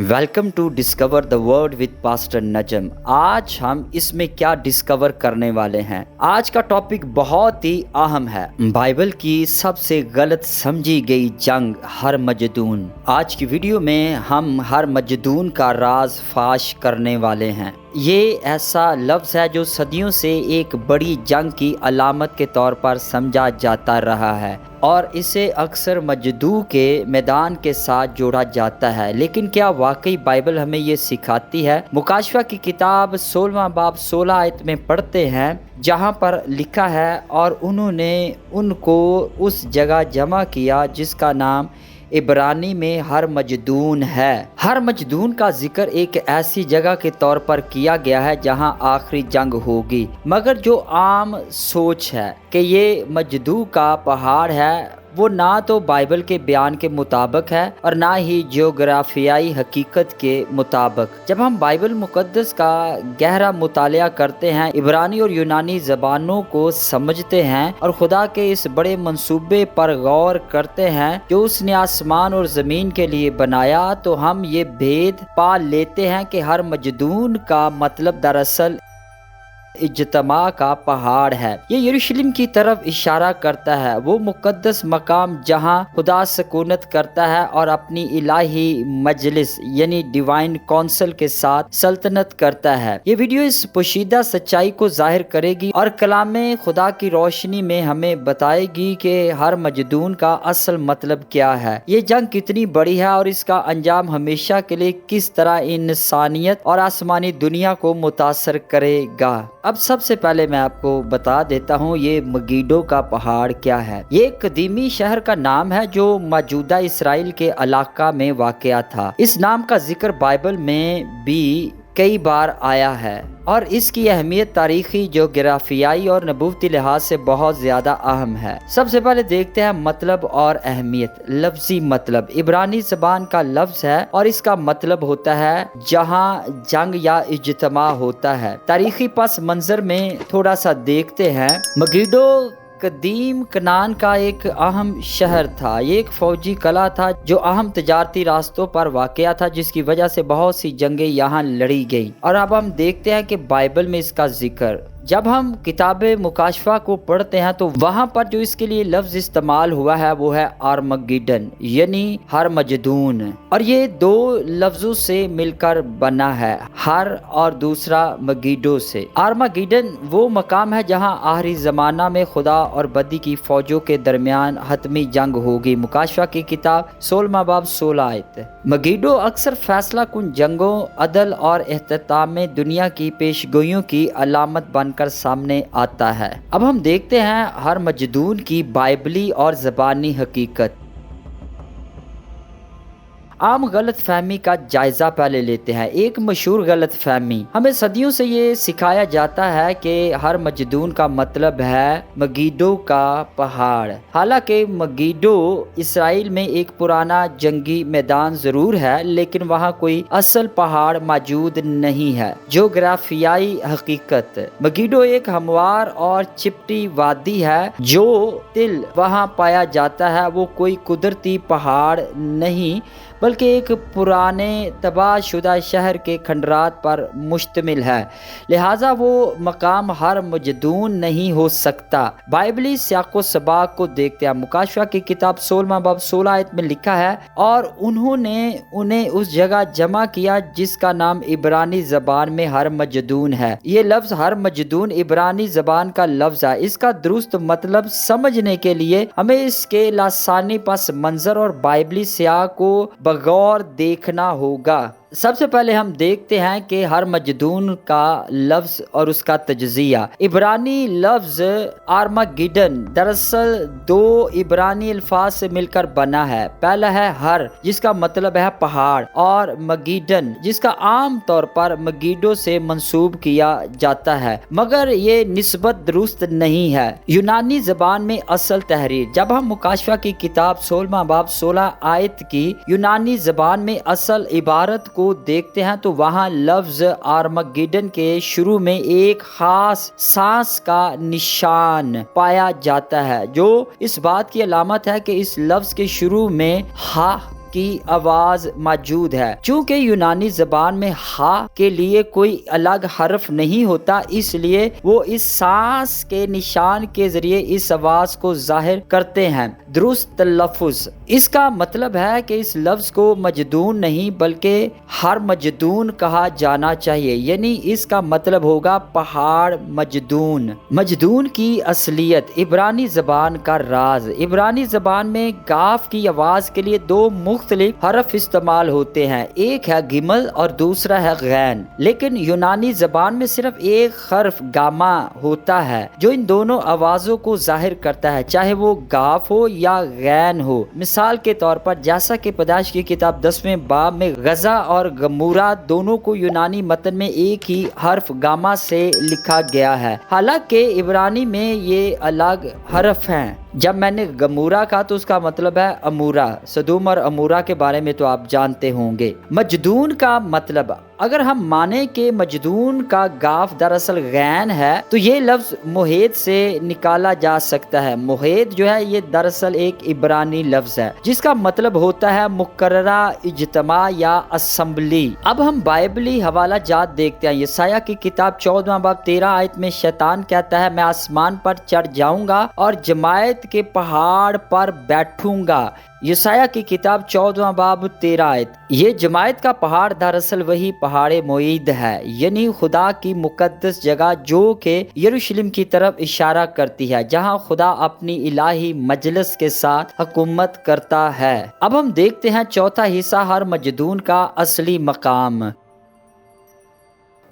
Welcome to discover the word with pastor Najam آج ہم اس میں کیا ڈسکور کرنے والے ہیں؟ آج کا ٹاپک بہت ہی اہم ہے۔ بائبل کی سب سے غلط سمجھی گئی جنگ، ہر مجدون۔ آج کی ویڈیو میں ہم ہر مجدون کا راز فاش کرنے والے ہیں۔ یہ ایسا لفظ ہے جو صدیوں سے ایک بڑی جنگ کی علامت کے طور پر سمجھا جاتا رہا ہے اور اسے اکثر مجدو کے میدان کے ساتھ جوڑا جاتا ہے۔ لیکن کیا واقعی بائبل ہمیں یہ سکھاتی ہے؟ مکاشفہ کی کتاب سولہواں باب سولہ آیت میں پڑھتے ہیں، جہاں پر لکھا ہے، اور انہوں نے ان کو اس جگہ جمع کیا جس کا نام عبرانی میں ہر مجدون ہے۔ ہر مجدون کا ذکر ایک ایسی جگہ کے طور پر کیا گیا ہے جہاں آخری جنگ ہوگی۔ مگر جو عام سوچ ہے کہ یہ مجدو کا پہاڑ ہے، وہ نہ تو بائبل کے بیان کے مطابق ہے اور نہ ہی جیوگرافیائی حقیقت کے مطابق۔ جب ہم بائبل مقدس کا گہرا مطالعہ کرتے ہیں، عبرانی اور یونانی زبانوں کو سمجھتے ہیں اور خدا کے اس بڑے منصوبے پر غور کرتے ہیں جو اس نے آسمان اور زمین کے لیے بنایا، تو ہم یہ بھید پا لیتے ہیں کہ ہر مجدون کا مطلب دراصل اجتماع کا پہاڑ ہے۔ یہ یروشلم کی طرف اشارہ کرتا ہے۔ وہ مقدس مقام جہاں خدا سکونت کرتا ہے اور اپنی الہی مجلس یعنی ڈیوائن کونسل کے ساتھ سلطنت کرتا ہے۔ یہ ویڈیو اس پوشیدہ سچائی کو ظاہر کرے گی اور کلام خدا کی روشنی میں ہمیں بتائے گی کہ ہر مجدون کا اصل مطلب کیا ہے۔ یہ جنگ کتنی بڑی ہے اور اس کا انجام ہمیشہ کے لیے کس طرح انسانیت اور آسمانی دنیا کو متاثر کرے گا۔ اب سب سے پہلے میں آپ کو بتا دیتا ہوں یہ مگیڈو کا پہاڑ کیا ہے۔ یہ ایک قدیمی شہر کا نام ہے جو موجودہ اسرائیل کے علاقہ میں واقع تھا۔ اس نام کا ذکر بائبل میں بھی کئی بار آیا ہے اور اس کی اہمیت تاریخی جغرافیائی اور نبوتی لحاظ سے بہت زیادہ اہم ہے۔ سب سے پہلے دیکھتے ہیں مطلب اور اہمیت، لفظی مطلب۔ عبرانی زبان کا لفظ ہے اور اس کا مطلب ہوتا ہے جہاں جنگ یا اجتماع ہوتا ہے۔ تاریخی پس منظر میں تھوڑا سا دیکھتے ہیں۔ مگیڈو قدیم کنان کا ایک اہم شہر تھا۔ یہ ایک فوجی قلعہ تھا جو اہم تجارتی راستوں پر واقع تھا، جس کی وجہ سے بہت سی جنگیں یہاں لڑی گئی اور اب ہم دیکھتے ہیں کہ بائبل میں اس کا ذکر۔ جب ہم کتاب مکاشفہ کو پڑھتے ہیں تو وہاں پر جو اس کے لیے لفظ استعمال ہوا ہے وہ ہے آرمگیڈن یعنی ہر مجدون۔ اور یہ دو لفظوں سے مل کر بنا ہے، ہر اور دوسرا مگیڈو سے۔ آرمگیڈن وہ مقام ہے جہاں آخری زمانہ میں خدا اور بدی کی فوجوں کے درمیان حتمی جنگ ہوگی۔ مکاشفہ کی کتاب سولما باب سولہ آیت۔ مگیڈو اکثر فیصلہ کن جنگوں، عدل اور احتتام میں دنیا کی پیشگوئیوں کی علامت بن کر سامنے آتا ہے۔ اب ہم دیکھتے ہیں ہر مجدون کی بائبلی اور زبانی حقیقت۔ عام غلط فہمی کا جائزہ پہلے لیتے ہیں۔ ایک مشہور غلط فہمی۔ ہمیں صدیوں سے یہ سکھایا جاتا ہے کہ ہر مجدون کا مطلب ہے مگیڈو کا پہاڑ۔ حالانکہ مگیڈو اسرائیل میں ایک پرانا جنگی میدان ضرور ہے، لیکن وہاں کوئی اصل پہاڑ موجود نہیں ہے۔ جغرافیائی حقیقت۔ مگیڈو ایک ہموار اور چپٹی وادی ہے جو تل وہاں پایا جاتا ہے۔ وہ کوئی قدرتی پہاڑ نہیں بلکہ ایک پرانے تباہ شدہ شہر کے کھنڈرات پر مشتمل ہے۔ لہٰذا وہ مقام ہر مجدون نہیں ہو سکتا۔ بائبلی سیاق و سباق کو دیکھتے ہیں۔ مکاشفہ کی کتاب سولما باب سولہ آیت میں لکھا ہے، اور انہوں نے انہیں اس جگہ جمع کیا جس کا نام عبرانی زبان میں ہر مجدون ہے۔ یہ لفظ ہر مجدون عبرانی زبان کا لفظ ہے۔ اس کا درست مطلب سمجھنے کے لیے ہمیں اس کے لاسانی پس منظر اور بائبلی سیاح کو بغور دیکھنا ہوگا۔ سب سے پہلے ہم دیکھتے ہیں کہ ہر مجدون کا لفظ اور اس کا تجزیہ۔ عبرانی لفظ آرما گیڈن دراصل دو عبرانی الفاظ سے مل کر بنا ہے۔ پہلا ہے ہر، جس کا مطلب ہے پہاڑ، اور مگیڈن، جس کا عام طور پر مگیڈو سے منسوب کیا جاتا ہے۔ مگر یہ نسبت درست نہیں ہے۔ یونانی زبان میں اصل تحریر، جب ہم مکاشفہ کی کتاب سولما باب سولہ آیت کی یونانی زبان میں اصل عبارت کو دیکھتے ہیں تو وہاں لفظ آرمگیڈن کے شروع میں ایک خاص سانس کا نشان پایا جاتا ہے، جو اس بات کی علامت ہے کہ اس لفظ کے شروع میں ہا کی آواز موجود ہے۔ چونکہ یونانی زبان میں ہا کے لیے کوئی الگ حرف نہیں ہوتا، اس لیے وہ اس سانس کے نشان کے ذریعے اس آواز کو ظاہر کرتے ہیں۔ درست تلفظ اس کا مطلب ہے کہ اس لفظ کو مجدون نہیں بلکہ ہر مجدون کہا جانا چاہیے یعنی اس کا مطلب ہوگا پہاڑ مجدون۔ مجدون کی اصلیت، عبرانی زبان کا راز۔ عبرانی زبان میں گاف کی آواز کے لیے دو مختلف حرف استعمال ہوتے ہیں، ایک ہے گمل اور دوسرا ہے غین۔ لیکن یونانی زبان میں صرف ایک حرف گاما ہوتا ہے، جو ان دونوں آوازوں کو ظاہر کرتا ہے، چاہے وہ گاف ہو یا غین ہو۔ مثال مثال کے طور پر جیسا کہ پیدائش کی کتاب دسویں باب میں غزہ اور گمورا دونوں کو یونانی متن میں ایک ہی حرف گاما سے لکھا گیا ہے۔ حالانکہ عبرانی میں یہ الگ حرف ہیں۔ جب میں نے گمورا کہا تو اس کا مطلب ہے امورا، صدوم اور امورا کے بارے میں تو آپ جانتے ہوں گے۔ مجدون کا مطلب اگر ہم مانیں کہ مجدون کا گاف دراصل غین ہے، تو یہ لفظ محیط سے نکالا جا سکتا ہے۔ محیط جو ہے، یہ دراصل ایک عبرانی لفظ ہے، جس کا مطلب ہوتا ہے مقررہ، اجتماع یا اسمبلی۔ اب ہم بائبلی حوالہ جات دیکھتے ہیں۔ یہ سایہ کی کتاب چودہ باب تیرہ آیت میں شیطان کہتا ہے، میں آسمان پر چڑھ جاؤں گا اور جماعت کے پہاڑ پر بیٹھوں گا۔ یسایہ کی کتاب چودواں باب تیرہ آیت۔ یہ جماعت کا پہاڑ دراصل وہی پہاڑ معید ہے یعنی خدا کی مقدس جگہ جو کہ یروشلم کی طرف اشارہ کرتی ہے، جہاں خدا اپنی الہی مجلس کے ساتھ حکومت کرتا ہے۔ اب ہم دیکھتے ہیں چوتھا حصہ ہر مجدون کا اصلی مقام۔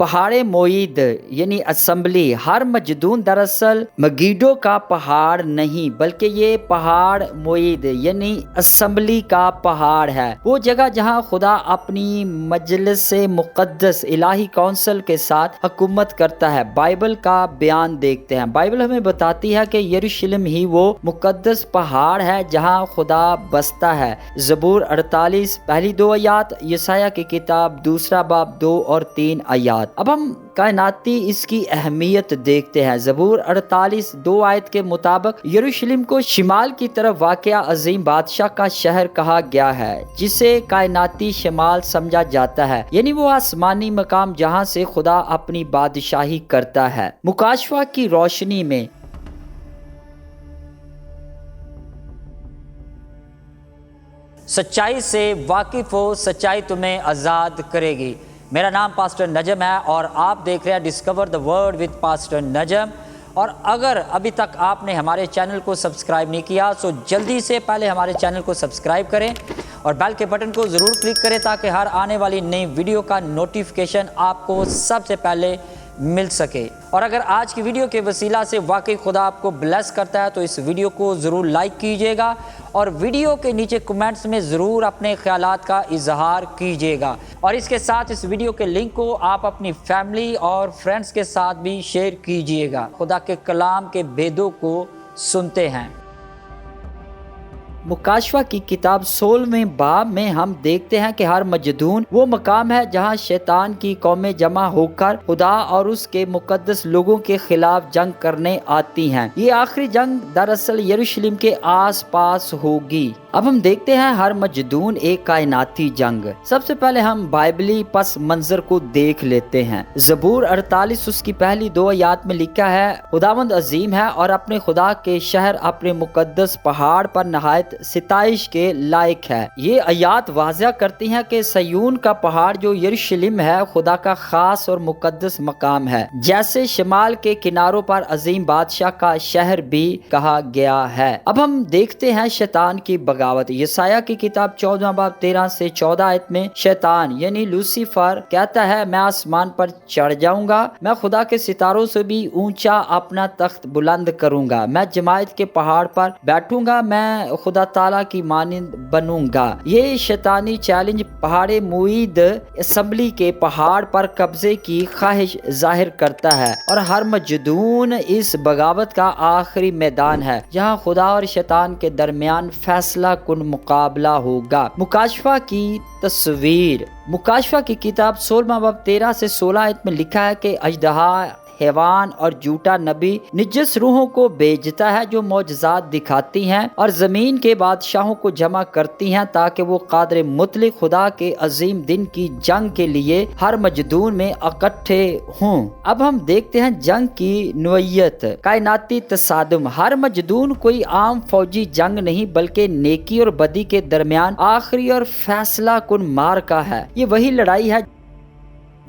پہاڑ معید یعنی اسمبلی، ہر مجدون دراصل مگیڈو کا پہاڑ نہیں، بلکہ یہ پہاڑ معید یعنی اسمبلی کا پہاڑ ہے۔ وہ جگہ جہاں خدا اپنی مجلس مقدس الہی کونسل کے ساتھ حکومت کرتا ہے، بائبل کا بیان دیکھتے ہیں۔ بائبل ہمیں بتاتی ہے کہ یروشلم ہی وہ مقدس پہاڑ ہے جہاں خدا بستا ہے۔ زبور اڑتالیس، پہلی دو آیات، یسایہ کی کتاب، دوسرا باب دو اور تین آیات۔ اب ہم کائناتی اس کی اہمیت دیکھتے ہیں۔ زبور اڑتالیس دو آیت کے مطابق یروشلم کو شمال کی طرف واقع عظیم بادشاہ کا شہر کہا گیا ہے، جسے کائناتی شمال سمجھا جاتا ہے۔ یعنی وہ آسمانی مقام جہاں سے خدا اپنی بادشاہی کرتا ہے۔ مکاشفہ کی روشنی میں سچائی سے واقف ہو، سچائی تمہیں آزاد کرے گی۔ میرا نام پاسٹر نجم ہے اور آپ دیکھ رہے ہیں discover the word with pastor Najam. اور اگر ابھی تک آپ نے ہمارے چینل کو سبسکرائب نہیں کیا، تو جلدی سے پہلے ہمارے چینل کو سبسکرائب کریں اور بیل کے بٹن کو ضرور کلک کریں تاکہ ہر آنے والی نئی ویڈیو کا نوٹیفکیشن آپ کو سب سے پہلے مل سکے۔ اور اگر آج کی ویڈیو کے وسیلہ سے واقعی خدا آپ کو بلیس کرتا ہے، تو اس ویڈیو کو ضرور لائک کیجیے گا اور ویڈیو کے نیچے کمنٹس میں ضرور اپنے خیالات کا اظہار کیجیے گا۔ اور اس کے ساتھ اس ویڈیو کے لنک کو آپ اپنی فیملی اور فرینڈز کے ساتھ بھی شیئر کیجیے گا۔ خدا کے کلام کے بیدوں کو سنتے ہیں۔ مکاشفہ کی کتاب سولہویں باب میں ہم دیکھتے ہیں کہ ہر مجدون وہ مقام ہے جہاں شیطان کی قومیں جمع ہو کر خدا اور اس کے مقدس لوگوں کے خلاف جنگ کرنے آتی ہیں۔ یہ آخری جنگ دراصل یروشلم کے آس پاس ہوگی۔ اب ہم دیکھتے ہیں ہر مجدون ایک کائناتی جنگ۔ سب سے پہلے ہم بائبلی پس منظر کو دیکھ لیتے ہیں۔ زبور اڑتالیس اس کی پہلی دو آیات میں لکھا ہے، خداوند عظیم ہے اور اپنے خدا کے شہر، اپنے مقدس پہاڑ پر نہایت ستائش کے لائق ہے۔ یہ آیات واضح کرتی ہیں کہ سیون کا پہاڑ جو یرشلم ہے، خدا کا خاص اور مقدس مقام ہے۔ جیسے شمال کے کناروں پر عظیم بادشاہ کا شہر بھی کہا گیا ہے۔ اب ہم دیکھتے ہیں شیطان کی بغاوت۔ یسایہ کی کتاب چودہ باب تیرہ سے چودہ آیت میں شیطان یعنی لوسیفر کہتا ہے، میں آسمان پر چڑھ جاؤں گا، میں خدا کے ستاروں سے بھی اونچا اپنا تخت بلند کروں گا، میں جماعت کے پہاڑ پر بیٹھوں گا، میں خدا تعالیٰ کی مانند بنوں گا۔ یہ شیطانی چیلنج پہاڑ معید اسمبلی کے پہاڑ پر قبضے کی خواہش ظاہر کرتا ہے اور ہر مجدون اس بغاوت کا آخری میدان ہے، جہاں خدا اور شیطان کے درمیان فیصلہ کن مقابلہ ہوگا۔ مکاشفہ کی تصویر۔ مکاشفہ کی کتاب سولہ باب تیرہ سے سولہ میں لکھا ہے کہ اجدہا حیوان اور جھوٹا نبی نجس روحوں کو بیجتا ہے جو معجزات دکھاتی ہیں اور زمین کے بادشاہوں کو جمع کرتی ہیں تاکہ وہ قادر مطلق خدا کے عظیم دن کی جنگ کے لیے ہر مجدون میں اکٹھے ہوں۔ اب ہم دیکھتے ہیں جنگ کی نوعیت۔ کائناتی تصادم۔ ہر مجدون کوئی عام فوجی جنگ نہیں بلکہ نیکی اور بدی کے درمیان آخری اور فیصلہ کن مار کا ہے۔ یہ وہی لڑائی ہے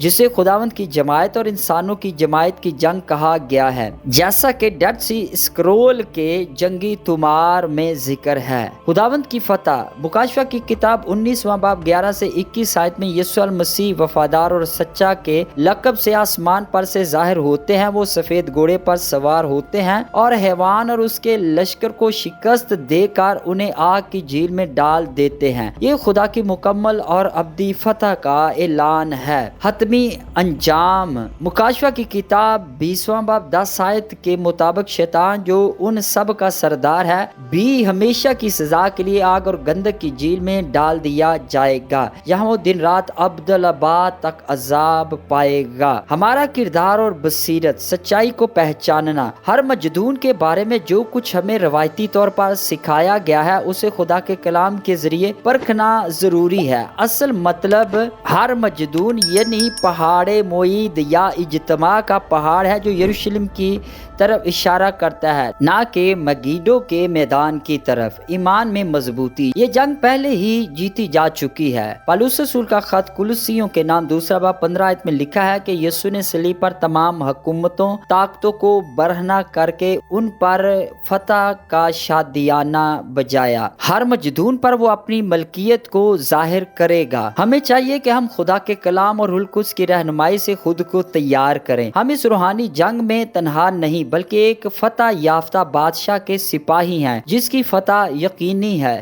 جسے خداوند کی جماعت اور انسانوں کی جماعت کی جنگ کہا گیا ہے۔ جیسا کہ ڈیڈ سی اسکرول کے جنگی تمار میں ذکر ہے۔ خداوند کی فتح، مکاشفہ کی کتاب انیسواں باب گیارہ سے اکیس آیت میں یسو المسیح وفادار اور سچا کے لقب سے آسمان پر سے ظاہر ہوتے ہیں، وہ سفید گھوڑے پر سوار ہوتے ہیں اور حیوان اور اس کے لشکر کو شکست دے کر انہیں آگ کی جھیل میں ڈال دیتے ہیں۔ یہ خدا کی مکمل اور ابدی فتح کا اعلان ہے۔ حتمی انجام۔ مکاشفہ کی کتاب بیسواں باب دس آیت کے مطابق شیطان جو ان سب کا سردار ہے، بھی ہمیشہ کی سزا کے لیے آگ اور گندک کی جھیل میں ڈال دیا جائے گا۔ یہاں وہ دن رات عبدالآباد تک عذاب پائے گا۔ ہمارا کردار اور بصیرت، سچائی کو پہچاننا، ہر مجدون کے بارے میں جو کچھ ہمیں روایتی طور پر سکھایا گیا ہے، اسے خدا کے کلام کے ذریعے پرکھنا ضروری ہے۔ اصل مطلب ہر مجدون یعنی پہاڑ معید یا اجتماع کا پہاڑ ہے جو یروشلم کی طرف اشارہ کرتا ہے، نہ کہ مگیڈو کے میدان کی طرف۔ ایمان میں مضبوطی، یہ جنگ پہلے ہی جیتی جا چکی ہے۔ پالوس رسول کا خط کلسیوں کے نام دوسرا باب پندرہ آیت میں لکھا ہے کہ یسو نے سلی پر تمام حکومتوں، طاقتوں کو برہنا کر کے ان پر فتح کا شادیانہ بجایا۔ ہر مجدون پر وہ اپنی ملکیت کو ظاہر کرے گا۔ ہمیں چاہیے کہ ہم خدا کے کلام اور القدس کی رہنمائی سے خود کو تیار کریں۔ ہم اس روحانی جنگ میں تنہا نہیں، بلکہ ایک فتح یافتہ بادشاہ کے سپاہی ہیں، جس کی فتح یقینی ہے۔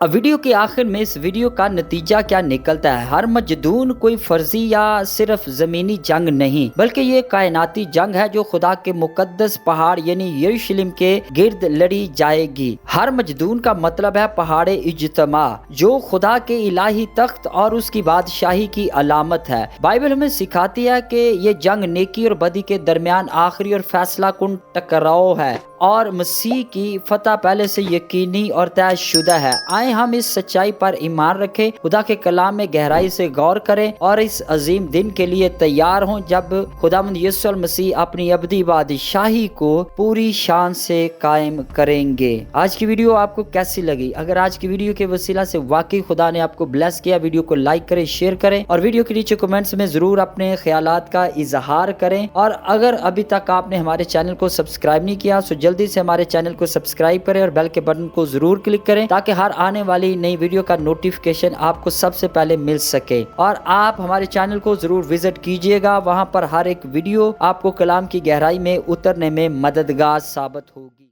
اب ویڈیو کے آخر میں اس ویڈیو کا نتیجہ کیا نکلتا ہے؟ ہر مجدون کوئی فرضی یا صرف زمینی جنگ نہیں، بلکہ یہ کائناتی جنگ ہے جو خدا کے مقدس پہاڑ یعنی یروشلم کے گرد لڑی جائے گی۔ ہر مجدون کا مطلب ہے پہاڑ اجتماع، جو خدا کے الہی تخت اور اس کی بادشاہی کی علامت ہے۔ بائبل ہمیں سکھاتی ہے کہ یہ جنگ نیکی اور بدی کے درمیان آخری اور فیصلہ کن ٹکراؤ ہے، اور مسیح کی فتح پہلے سے یقینی اور طے شدہ ہے۔ آئے ہم اس سچائی پر ایمان رکھیں۔ خدا کے کلام میں گہرائی سے غور کریں اور اس عظیم دن کے لیے تیار ہوں جب خدا مند یسو المسیح اپنی ابدی بادشاہی کو پوری شان سے قائم کریں گے۔ آج کی ویڈیو آپ کو کیسی لگی؟ اگر آج کی ویڈیو کے وسیلہ سے واقعی خدا نے آپ کو بلیس کیا، ویڈیو کو لائک کریں شیئر کریں اور ویڈیو کے نیچے کومنٹس میں ضرور اپنے خیالات کا اظہار کریں۔ اور اگر ابھی تک آپ نے ہمارے چینل کو سبسکرائب نہیں کیا، تو جلدی سے ہمارے چینل کو سبسکرائب کریں اور بیل کے بٹن کو ضرور کلک کریں تاکہ ہر آنے والی نئی ویڈیو کا نوٹیفکیشن آپ کو سب سے پہلے مل سکے۔ اور آپ ہمارے چینل کو ضرور وزٹ کیجیے گا۔ وہاں پر ہر ایک ویڈیو آپ کو کلام کی گہرائی میں اترنے میں مددگار ثابت ہوگی۔